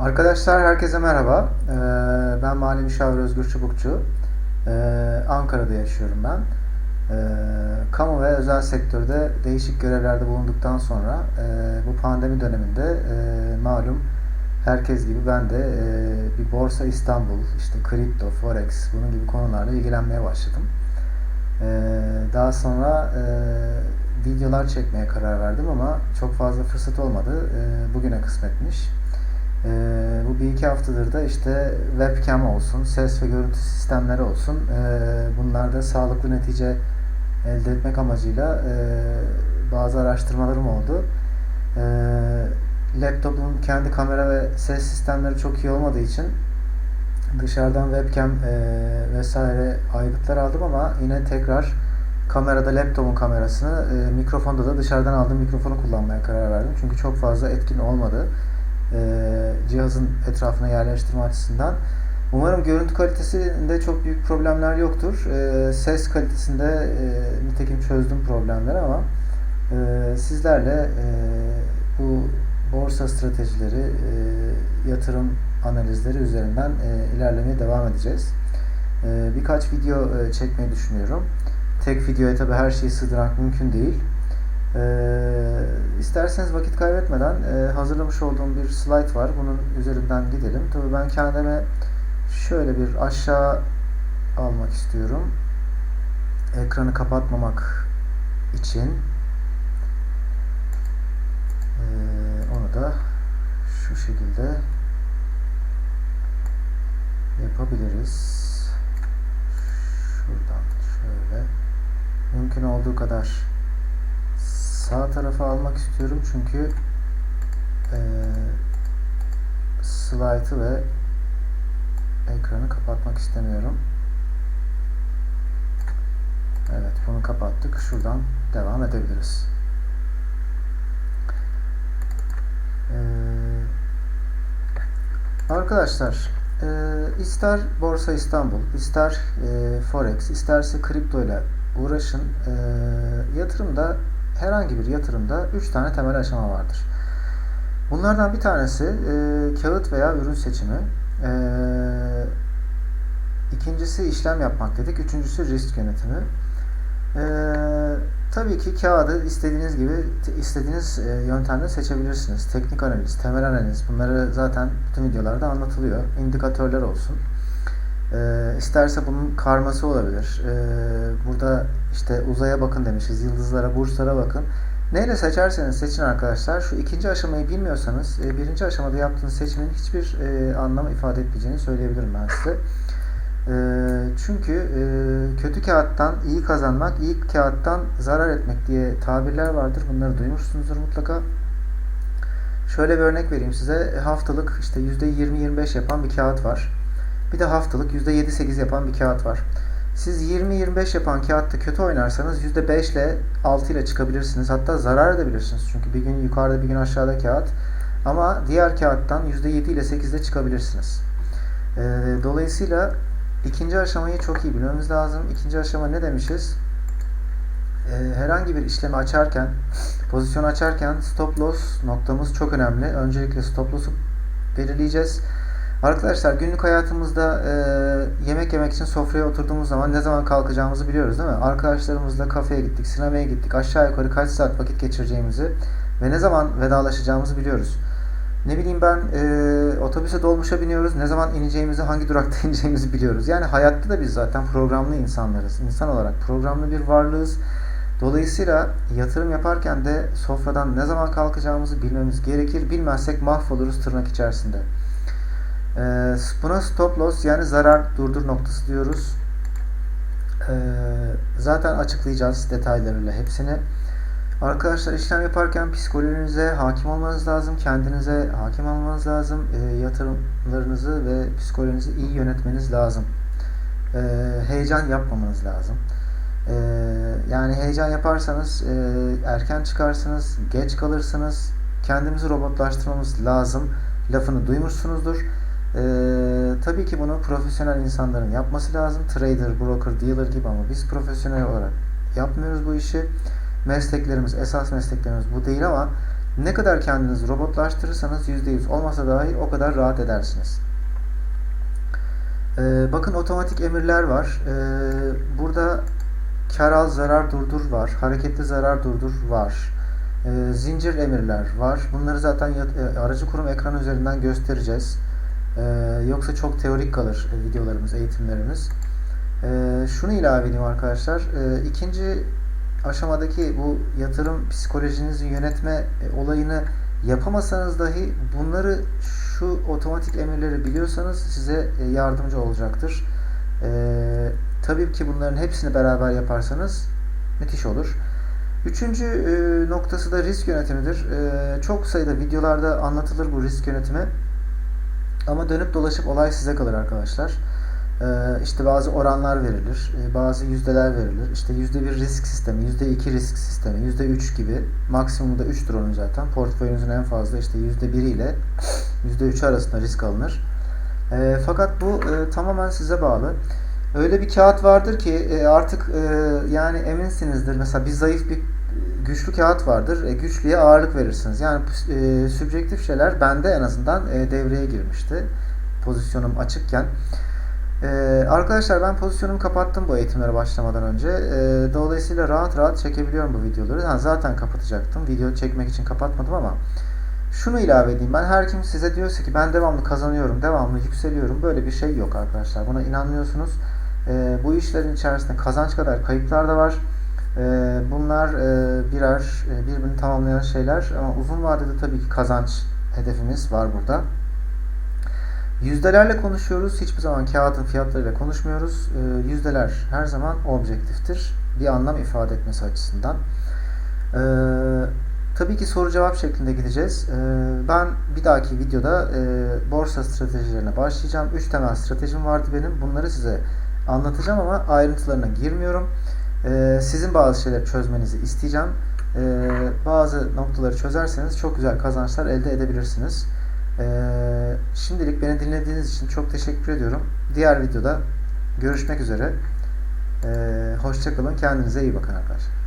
Arkadaşlar herkese merhaba. Ee, ben Mali Müşavir Özgür Çubukçu. Ee, Ankara'da yaşıyorum ben. Ee, kamu ve özel sektörde değişik görevlerde bulunduktan sonra e, bu pandemi döneminde e, malum herkes gibi ben de e, bir Borsa İstanbul, işte kripto, forex bunun gibi konularla ilgilenmeye başladım. Daha sonra videolar çekmeye karar verdim ama çok fazla fırsat olmadı. Bugüne kısmetmiş. Ee, bu bir iki haftadır da işte webcam olsun, ses ve görüntü sistemleri olsun. Ee, bunlarda sağlıklı netice elde etmek amacıyla e, bazı araştırmalarım oldu. Ee, laptopun kendi kamera ve ses sistemleri çok iyi olmadığı için dışarıdan webcam e, vesaire aygıtlar aldım ama yine tekrar kamerada laptopun kamerasını, e, mikrofonda da dışarıdan aldığım mikrofonu kullanmaya karar verdim. Çünkü çok fazla etkin olmadı e, cihazın etrafına yerleştirme açısından. Umarım görüntü kalitesinde çok büyük problemler yoktur. E, ses kalitesinde e, nitekim çözdüm problemleri ama e, sizlerle e, bu borsa stratejileri, e, yatırım analizleri üzerinden e, ilerlemeye devam edeceğiz. E, birkaç video e, çekmeyi düşünüyorum. Tek videoya tabi her şeyi sığdırmak mümkün değil. Ee, isterseniz vakit kaybetmeden e, hazırlamış olduğum bir slide var. Bunun üzerinden gidelim. Tabii ben kendime şöyle bir aşağı almak istiyorum. Ekranı kapatmamak için. Ee, onu da şu şekilde yapabiliriz. Şuradan şöyle mümkün olduğu kadar sağ tarafa almak istiyorum çünkü e, slide'ı ve ekranı kapatmak istemiyorum. Evet bunu kapattık. Şuradan devam edebiliriz. Ee, arkadaşlar e, ister Borsa İstanbul, ister e, Forex, isterse kripto ile uğraşın. E, yatırımda herhangi bir yatırımda 3 tane temel aşama vardır. Bunlardan bir tanesi e, kağıt veya ürün seçimi. E, ikincisi işlem yapmak dedik. Üçüncüsü risk yönetimi. E, tabii ki kağıdı istediğiniz gibi istediğiniz e, yöntemle seçebilirsiniz. Teknik analiz, temel analiz bunları zaten bütün videolarda anlatılıyor. İndikatörler olsun. E, isterse bunun karması olabilir. E, burada işte uzaya bakın demişiz, yıldızlara, burçlara bakın. Neyle seçerseniz seçin arkadaşlar. Şu ikinci aşamayı bilmiyorsanız e, birinci aşamada yaptığınız seçimin hiçbir e, anlam ifade etmeyeceğini söyleyebilirim ben size. E, çünkü e, kötü kağıttan iyi kazanmak, iyi kağıttan zarar etmek diye tabirler vardır. Bunları duymuşsunuzdur mutlaka. Şöyle bir örnek vereyim size. Haftalık işte %20-25 yapan bir kağıt var. Bir de haftalık %7-8 yapan bir kağıt var. Siz 20-25 yapan kağıtta kötü oynarsanız %5 ile 6 ile çıkabilirsiniz. Hatta zarar edebilirsiniz. Çünkü bir gün yukarıda bir gün aşağıda kağıt. Ama diğer kağıttan %7 ile 8 ile çıkabilirsiniz. Ee, dolayısıyla ikinci aşamayı çok iyi bilmemiz lazım. İkinci aşama ne demişiz? Ee, herhangi bir işlemi açarken, pozisyon açarken stop loss noktamız çok önemli. Öncelikle stop loss'u belirleyeceğiz. Arkadaşlar günlük hayatımızda e, yemek yemek için sofraya oturduğumuz zaman ne zaman kalkacağımızı biliyoruz değil mi? Arkadaşlarımızla kafeye gittik, sinemaya gittik, aşağı yukarı kaç saat vakit geçireceğimizi ve ne zaman vedalaşacağımızı biliyoruz. Ne bileyim ben e, otobüse dolmuşa biniyoruz, ne zaman ineceğimizi, hangi durakta ineceğimizi biliyoruz. Yani hayatta da biz zaten programlı insanlarız. İnsan olarak programlı bir varlığız. Dolayısıyla yatırım yaparken de sofradan ne zaman kalkacağımızı bilmemiz gerekir. Bilmezsek mahvoluruz tırnak içerisinde. Ee, buna stop loss yani zarar durdur noktası diyoruz. Ee, zaten açıklayacağız detaylarıyla hepsini. Arkadaşlar işlem yaparken psikolojinize hakim olmanız lazım. Kendinize hakim olmanız lazım. E, yatırımlarınızı ve psikolojinizi iyi yönetmeniz lazım. E, heyecan yapmamanız lazım. E, yani heyecan yaparsanız e, erken çıkarsınız, geç kalırsınız. Kendimizi robotlaştırmamız lazım. Lafını duymuşsunuzdur. Ee, tabii ki bunu profesyonel insanların yapması lazım. Trader, broker, dealer gibi ama biz profesyonel olarak yapmıyoruz bu işi. Mesleklerimiz, esas mesleklerimiz bu değil ama Ne kadar kendinizi robotlaştırırsanız %100 olmasa dahi o kadar rahat edersiniz. Ee, bakın otomatik emirler var. Ee, burada kar al zarar durdur var. Hareketli zarar durdur var. Ee, zincir emirler var. Bunları zaten e, aracı kurum ekranı üzerinden göstereceğiz. Ee, yoksa çok teorik kalır videolarımız, eğitimlerimiz. Ee, şunu ilave edeyim arkadaşlar. Ee, ikinci aşamadaki bu yatırım psikolojinizi yönetme e, olayını yapamasanız dahi bunları şu otomatik emirleri biliyorsanız size e, yardımcı olacaktır. Ee, tabii ki bunların hepsini beraber yaparsanız müthiş olur. Üçüncü e, noktası da risk yönetimidir. E, çok sayıda videolarda anlatılır bu risk yönetimi. Ama dönüp dolaşıp olay size kalır arkadaşlar. Ee, işte bazı oranlar verilir, e, bazı yüzdeler verilir. İşte yüzde bir risk sistemi, yüzde iki risk sistemi, yüzde üç gibi. Maksimumu da 3'tür onun zaten. Portföyünüzün en fazla işte yüzde bir ile yüzde üç arasında risk alınır. E, fakat bu e, tamamen size bağlı. Öyle bir kağıt vardır ki e, artık e, yani eminsinizdir. Mesela bir zayıf bir güçlü kağıt vardır. E, güçlüye ağırlık verirsiniz. Yani e, sübjektif şeyler bende en azından e, devreye girmişti. Pozisyonum açıkken. E, arkadaşlar ben pozisyonumu kapattım bu eğitimlere başlamadan önce. E, dolayısıyla rahat rahat çekebiliyorum bu videoları. Ha, zaten kapatacaktım. Video çekmek için kapatmadım ama şunu ilave edeyim. Ben her kim size diyorsa ki ben devamlı kazanıyorum, devamlı yükseliyorum. Böyle bir şey yok arkadaşlar. Buna inanmıyorsunuz. E, bu işlerin içerisinde kazanç kadar kayıplar da var. E, bunlar e, birer e, birbirini tamamlayan şeyler ama uzun vadede tabii ki kazanç hedefimiz var burada. Yüzdelerle konuşuyoruz. Hiçbir zaman kağıdın fiyatlarıyla konuşmuyoruz. E, yüzdeler her zaman objektiftir. Bir anlam ifade etmesi açısından. E, tabii ki soru cevap şeklinde gideceğiz. Ben bir dahaki videoda e, borsa stratejilerine başlayacağım. 3 temel stratejim vardı benim. Bunları size anlatacağım ama ayrıntılarına girmiyorum. Ee, sizin bazı şeyleri çözmenizi isteyeceğim. Ee, bazı noktaları çözerseniz çok güzel kazançlar elde edebilirsiniz. Ee, şimdilik beni dinlediğiniz için çok teşekkür ediyorum. Diğer videoda görüşmek üzere. Hoşçakalın. Kendinize iyi bakın arkadaşlar.